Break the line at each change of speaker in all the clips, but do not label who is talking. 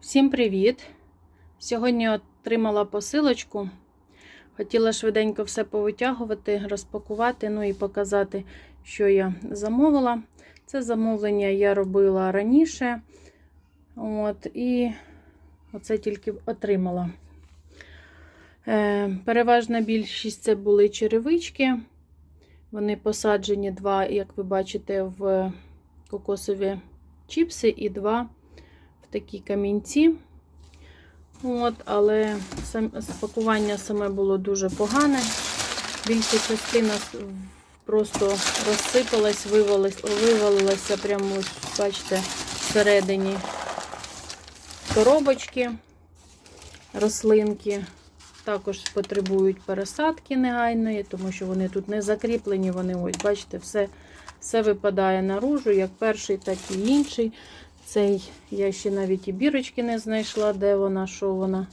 Всім привіт! Сьогодні отримала посилочку. Хотіла швиденько все повитягувати, розпакувати, ну і показати, що я замовила. Це замовлення я робила раніше. От, І оце тільки отримала. Е, Переважна більшість це були черевички. Вони посаджені два, як ви бачите, в кокосові чіпси і два такі камінці. От, Але сам, спакування саме було дуже погане. Більша частина просто розсипалась, вивалилась, вивалилася прямо, бачите, всередині коробочки, рослинки. Також потребують пересадки негайної, тому що вони тут не закріплені. Вони, ось, бачите, все все випадає наружу, як перший, так і інший. Цей я ще навіть і бірочки не знайшла, де вона, що вона,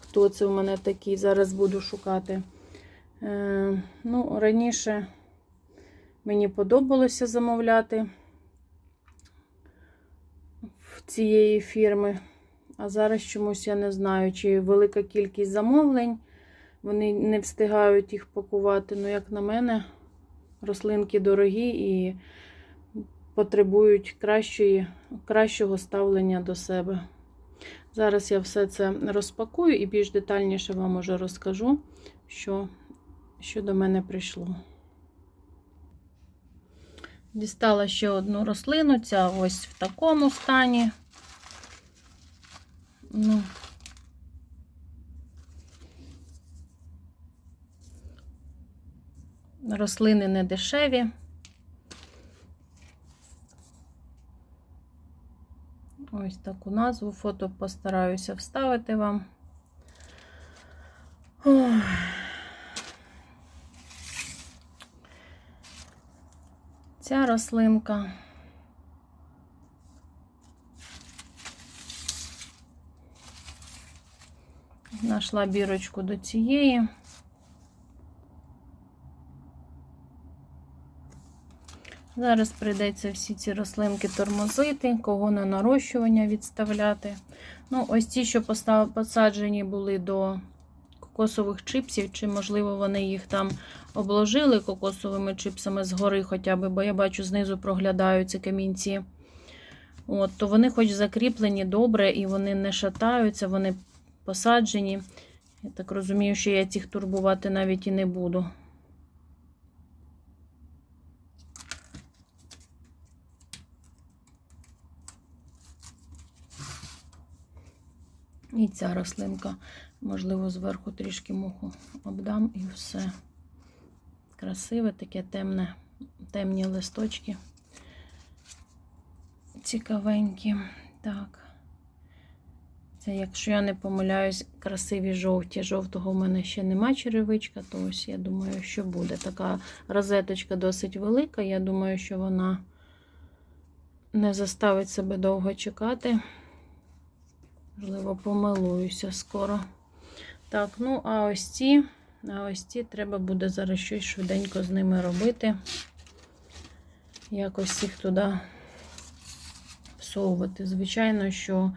хто це у мене такий. Зараз буду шукати. Е, ну, Раніше мені подобалося замовляти в цієї фірми. А зараз чомусь я не знаю, чи велика кількість замовлень. Вони не встигають їх пакувати. Ну, як на мене, рослинки дорогі і потребують кращої, кращого ставлення до себе. Зараз я все це розпакую і більш детальніше вам уже розкажу, що, що до мене прийшло. Дістала ще одну рослину, ця ось в такому стані. Ну, рослини не дешеві. Ось таку назву фото постараюся вставити вам. Ця рослинка. Нашла бірочку до цієї. Зараз прийдеться всі ці рослинки тормозити, кого на нарощування відставляти. Ну, ось ті, що посаджені були до кокосових чипсів, чи, можливо, вони їх там обложили кокосовими чипсами згори, хоча б, бо я бачу, знизу проглядаються камінці. От, То вони хоч закріплені добре і вони не шатаються, вони посаджені. Я так розумію, що я цих турбувати навіть і не буду. І ця рослинка, можливо, зверху трішки муху обдам і все. Красиве, таке темне, темні листочки. Цікавенькі. Так. Це, якщо я не помиляюсь, красиві жовті. Жовтого в мене ще нема черевичка, то ось я думаю, що буде. Така розеточка досить велика. Я думаю, що вона не заставить себе довго чекати. Можливо, помилуюся скоро. Так, ну, а ось ці, а ось ці треба буде зараз щось швиденько з ними робити. Якось їх туди всовувати. Звичайно, що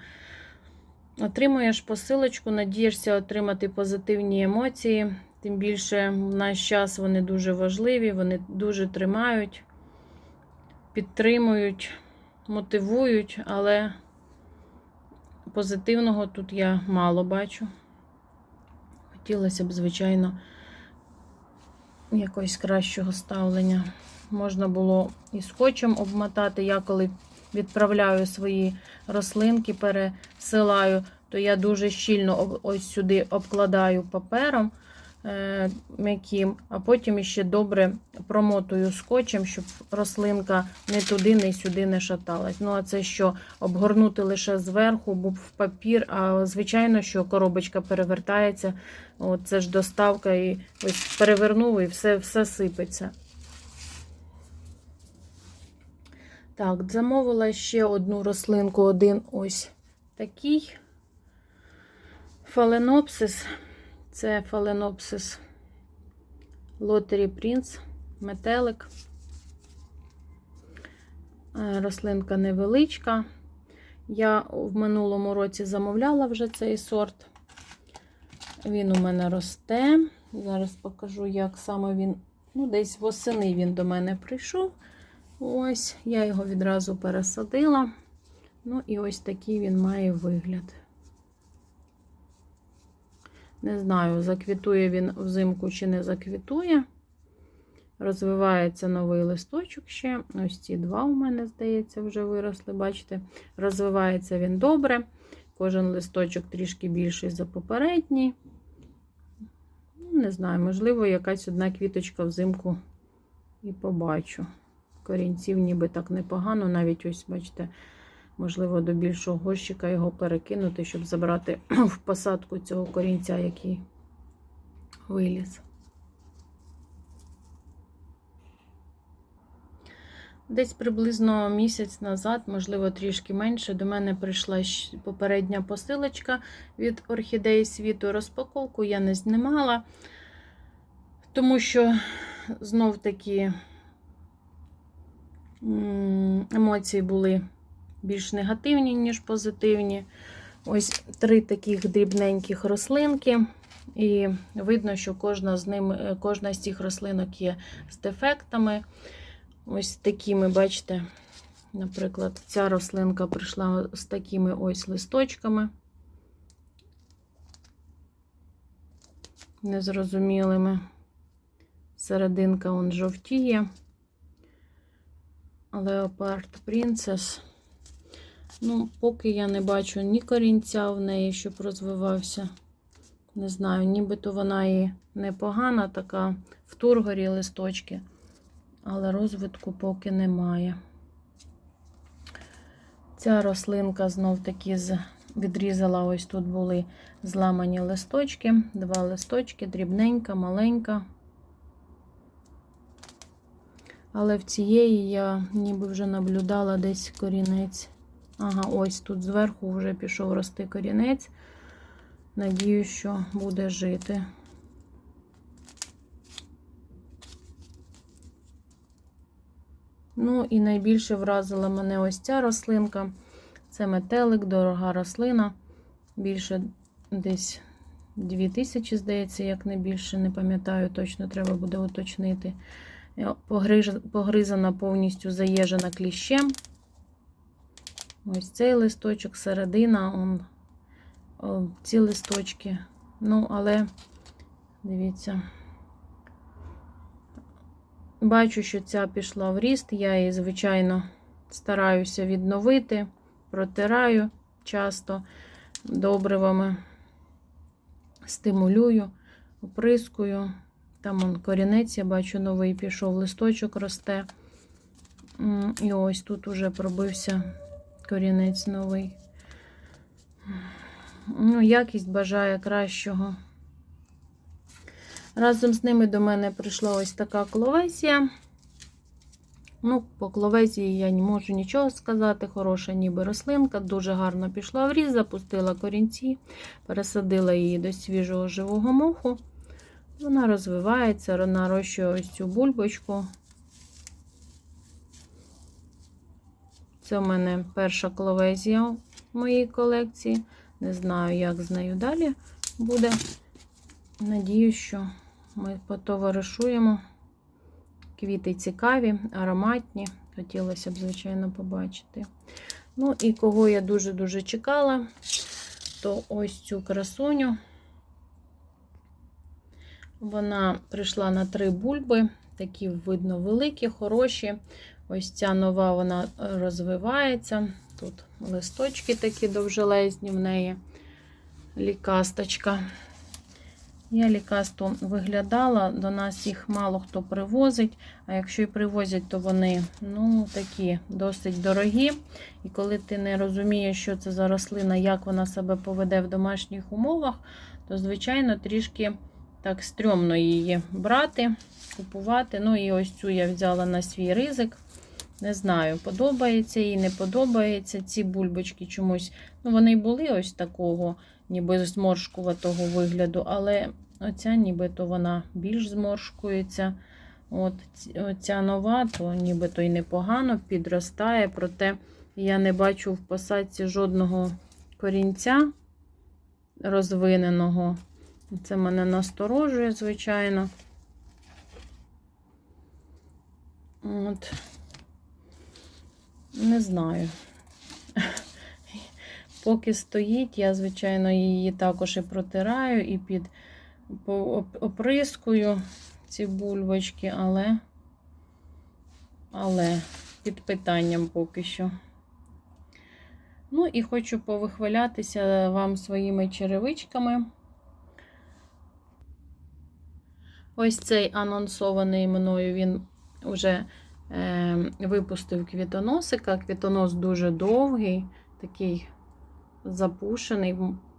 отримуєш посилочку, надієшся отримати позитивні емоції. Тим більше в наш час вони дуже важливі, вони дуже тримають, підтримують, мотивують, але позитивного тут я мало бачу. Хотілося б, звичайно, якогось кращого ставлення. Можна було і скотчем обмотати. Я коли відправляю свої рослинки, пересилаю, то я дуже щільно ось сюди обкладаю папером м'яким, а потім ще добре промотую скотчем, щоб рослинка не туди, не сюди не шаталась. Ну, а це що, обгорнути лише зверху, був в папір, а звичайно, що коробочка перевертається. От Це ж доставка, і ось перевернув, і все, все сипеться. Так, замовила ще одну рослинку, один ось такий фаленопсис. Це фаленопсис Лотері Принц, метелик. Рослинка невеличка. Я в минулому році замовляла вже цей сорт. Він у мене росте. Зараз покажу, як саме він. Ну, десь восени він до мене прийшов. Ось, я його відразу пересадила. Ну, і ось такий він має вигляд. Не знаю, заквітує він взимку чи не заквітує. Розвивається новий листочок ще. Ось ці два у мене, здається, вже виросли. Бачите, розвивається він добре. Кожен листочок трішки більший за попередній. Ну, Не знаю, можливо, якась одна квіточка взимку і побачу. Корінців ніби так непогано. Навіть ось, бачите, можливо, до більшого горщика його перекинути, щоб забрати в посадку цього корінця, який виліз. Десь приблизно місяць назад, можливо, трішки менше, до мене прийшла попередня посилочка від орхідеї світу. Розпаковку я не знімала, тому що знов таки емоції були більш негативні, ніж позитивні. Ось три таких дрібненьких рослинки. І видно, що кожна з ним, кожна з цих рослинок є з дефектами. Ось такими, бачите, наприклад, ця рослинка прийшла з такими ось листочками. Незрозумілими. Серединка он жовтіє. Leopard Princess. Ну, поки я не бачу ні корінця в неї, щоб розвивався. Не знаю, нібито вона і непогана, така в тургорі листочки але розвитку поки немає. Ця рослинка знов таки з відрізала, ось тут були зламані листочки, два листочки, дрібненька, маленька. Але в цієї я ніби вже наблюдала десь корінець. Ага, ось тут зверху вже пішов рости корінець. Надію, що буде жити. Ну і найбільше вразила мене ось ця рослинка. Це метелик, дорога рослина. Більше десь 2000, здається, як не більше, не пам'ятаю, точно треба буде уточнити. Погризана повністю заєжена кліщем. Ось цей листочок, середина, он, ці листочки. Ну, але дивіться. Бачу, що ця пішла в ріст. Я її, звичайно, стараюся відновити, протираю часто добривами, стимулюю, оприскую. Там он корінець, я бачу, новий пішов, листочок росте. І ось тут уже пробився корінець новий. Ну, якість бажає кращого. Разом з ними до мене прийшла ось така кловезія. Ну, по кловезії я не можу нічого сказати. Хороша ніби рослинка, дуже гарно пішла в різ, запустила корінці, пересадила її до свіжого живого моху. Вона розвивається, нарощує ось цю бульбочку. Це у мене перша кловезія в моїй колекції. Не знаю, як з нею далі буде. Надію, що ми потоваришуємо. Квіти цікаві, ароматні. Хотілося б, звичайно, побачити. Ну, і кого я дуже-дуже чекала, то ось цю красуню. Вона прийшла на три бульби, такі, видно, великі, хороші. Ось ця нова вона розвивається. Тут листочки такі довжелезні в неї, лікасточка. Я лікасту виглядала, до нас їх мало хто привозить, а якщо і привозять, то вони ну, такі досить дорогі. І коли ти не розумієш, що це за рослина, як вона себе поведе в домашніх умовах, то, звичайно, трішки так стрьомно її брати, купувати. Ну і ось цю я взяла на свій ризик. Не знаю, подобається їй, не подобається. Ці бульбочки чомусь. Ну, вони й були ось такого, ніби зморшкуватого вигляду, але оця нібито вона більш зморшкується. От Оця нова, то нібито й непогано підростає, проте Я не бачу в посадці жодного корінця розвиненого. Це мене насторожує, звичайно. От. Не знаю. Поки стоїть, я, звичайно, її також і протираю, і під оприскую ці бульбочки, але, але під питанням поки що. Ну і хочу повихвалятися вам своїми черевичками. Ось цей анонсований мною він вже е, випустив квітоносика. Квітонос дуже довгий, такий запушений,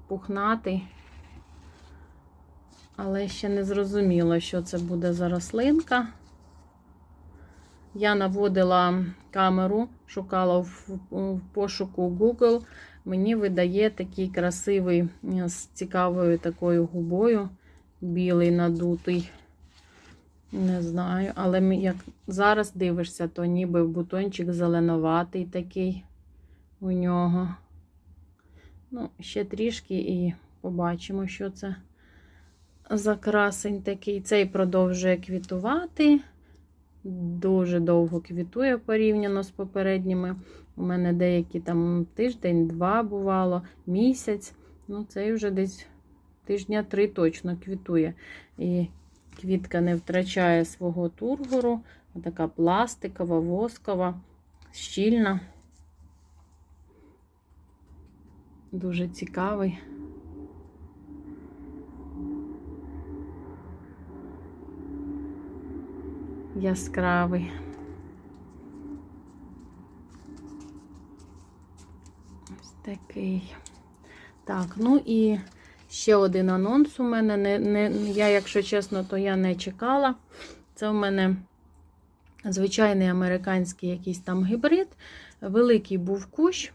пухнатий. Але ще не зрозуміло, що це буде за рослинка. Я наводила камеру, шукала в, пошуку Google. Мені видає такий красивий з цікавою такою губою, білий надутий. Не знаю, але як зараз дивишся, то ніби бутончик зеленуватий такий у нього. Ну, ще трішки і побачимо, що це за красень такий. Цей продовжує квітувати. Дуже довго квітує порівняно з попередніми. У мене деякі там тиждень, два бувало, місяць. Ну, цей вже десь тижня три точно квітує. І квітка не втрачає свого тургору. Така пластикова, воскова, щільна. Дуже цікавий. Яскравий. Ось такий. Так, ну і ще один анонс у мене. Не, не, я, якщо чесно, то я не чекала. Це у мене звичайний американський якийсь там гібрид. Великий був кущ.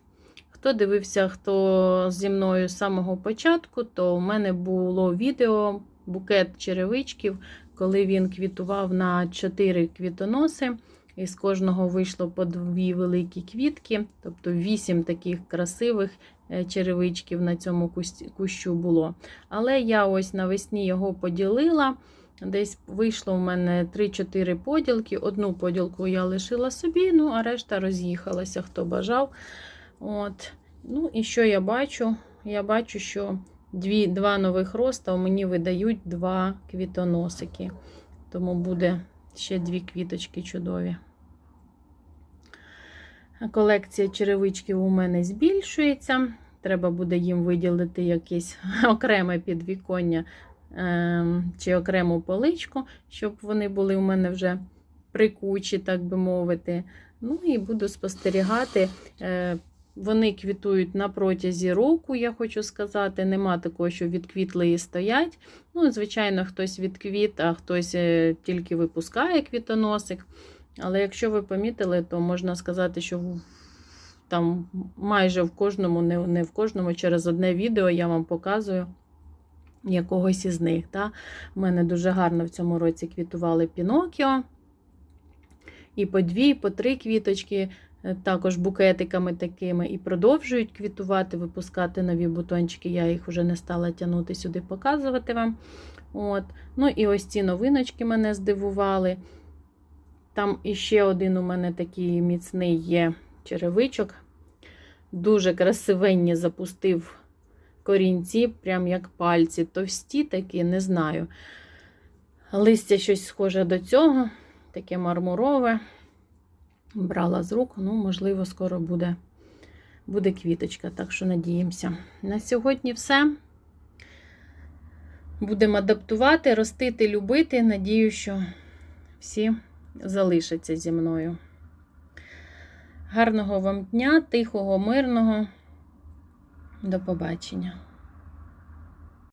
Хто дивився, хто зі мною з самого початку, то у мене було відео букет черевичків, коли він квітував на 4 квітоноси. І з кожного вийшло по дві великі квітки, тобто вісім таких красивих черевичків на цьому кущу було. Але я ось навесні його поділила. Десь вийшло в мене 3-4 поділки. Одну поділку я лишила собі, ну а решта роз'їхалася, хто бажав. От. Ну і що я бачу? Я бачу, що дві, два нових роста мені видають два квітоносики. Тому буде ще дві квіточки чудові. Колекція черевичків у мене збільшується. Треба буде їм виділити якесь окреме підвіконня ем, чи окрему поличку, щоб вони були у мене вже прикучі, так би мовити. Ну і буду спостерігати. Е, Вони квітують на протязі року, я хочу сказати. Нема такого, що відквітли і стоять. Ну, звичайно, хтось відквіт, а хтось е, тільки випускає квітоносик. Але якщо ви помітили, то можна сказати, що там майже в кожному, не, в кожному, через одне відео я вам показую якогось із них. Та? У мене дуже гарно в цьому році квітували Пінокіо. І по дві, і по три квіточки, е, також букетиками такими, і продовжують квітувати, випускати нові бутончики. Я їх вже не стала тягнути сюди, показувати вам. От. Ну і ось ці новиночки мене здивували. Там іще один у мене такий міцний є черевичок. Дуже красивенні запустив корінці, прям як пальці. Товсті такі, не знаю. Листя щось схоже до цього, таке мармурове. Брала з рук, ну, можливо, скоро буде, буде квіточка, так що надіємося. На сьогодні все. Будемо адаптувати, ростити, любити. Надію, що всі залишаться зі мною. Гарного вам дня, тихого, мирного. До побачення.